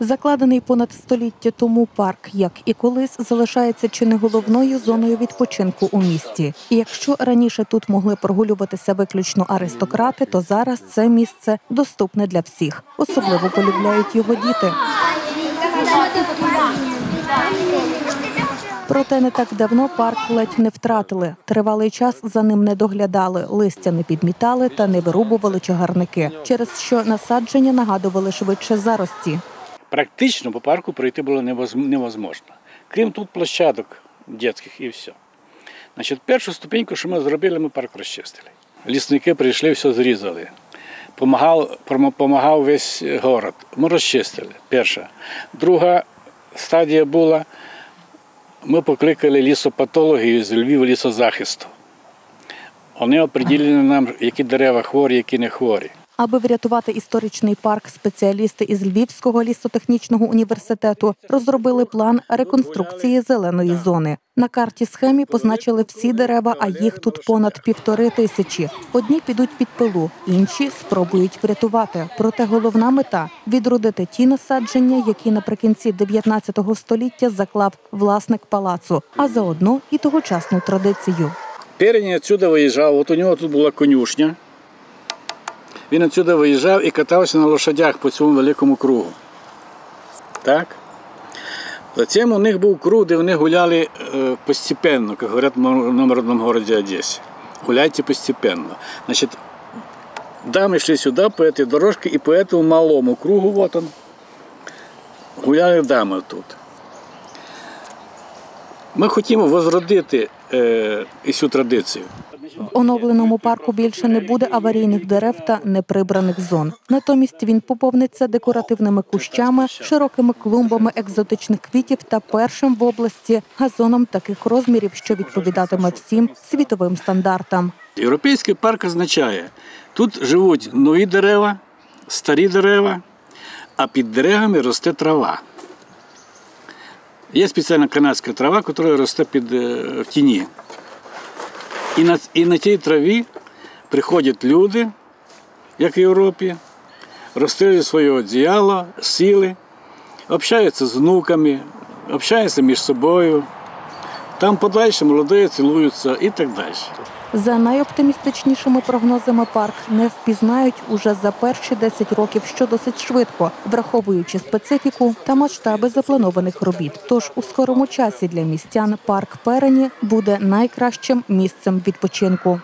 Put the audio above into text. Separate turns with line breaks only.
Закладений понад століття тому парк, як і колись, залишається чи не головною зоною відпочинку у місті. І якщо раніше тут могли прогулюватися виключно аристократи, то зараз це місце доступне для всіх. Особливо полюбляють його діти. Проте не так давно парк ледь не втратили. Тривалий час за ним не доглядали, листя не підмітали та не вирубували чагарники, через що насадження нагадували швидше зарості.
Практично по парку пройти було невоз- невозможно. Крім тут площадок дитячих і все. Значить, першу ступеньку, що ми зробили, ми парк розчистили. Лісники прийшли, все зрізали. Помагав, помагав весь город. Ми розчистили. Перша. Друга стадія була, ми покликали лісопатологів з Львів лісозахисту. Вони оприділили нам, які дерева хворі, які не хворі.
Аби врятувати історичний парк, спеціалісти із Львівського лісотехнічного університету розробили план реконструкції зеленої зони. На карті схемі позначили всі дерева, а їх тут понад півтори тисячі. Одні підуть під пилу, інші спробують врятувати. Проте головна мета відродити ті насадження, які наприкінці 19 століття заклав власник палацу, а заодно і тогочасну традицію.
Перень отсюда виїжджав, от у нього тут була конюшня Він отсюда виїжджав і катався на лошадях по цьому великому кругу. Так? Затем у них був круг, де вони гуляли е, постепенно, як говорять в народному городі Одесі. Гуляйте постепенно. Значить, дамы шли сюда по этой дорожке и по этому малому кругу, вот он, гуляли дамы тут. Ми хотімо возродити е, цю традицію.
В оновленому парку більше не буде аварійних дерев та неприбраних зон. Натомість він поповниться декоративними кущами, широкими клумбами екзотичних квітів та першим в області газоном таких розмірів, що відповідатиме всім світовим стандартам.
Європейський парк означає, тут живуть нові дерева, старі дерева, а під деревами росте трава. Є спеціальна канадська трава, яка росте під, е, в тіні. І на, і на тій траві приходять люди, як в Європі, розстрілюють своє одіяло, сіли, общаються з внуками, общаються між собою. Там подальше молоді цілуються і так далі.
За найоптимістичнішими прогнозами парк не впізнають уже за перші 10 років, що досить швидко, враховуючи специфіку та масштаби запланованих робіт. Тож у скорому часі для містян парк Перені буде найкращим місцем відпочинку.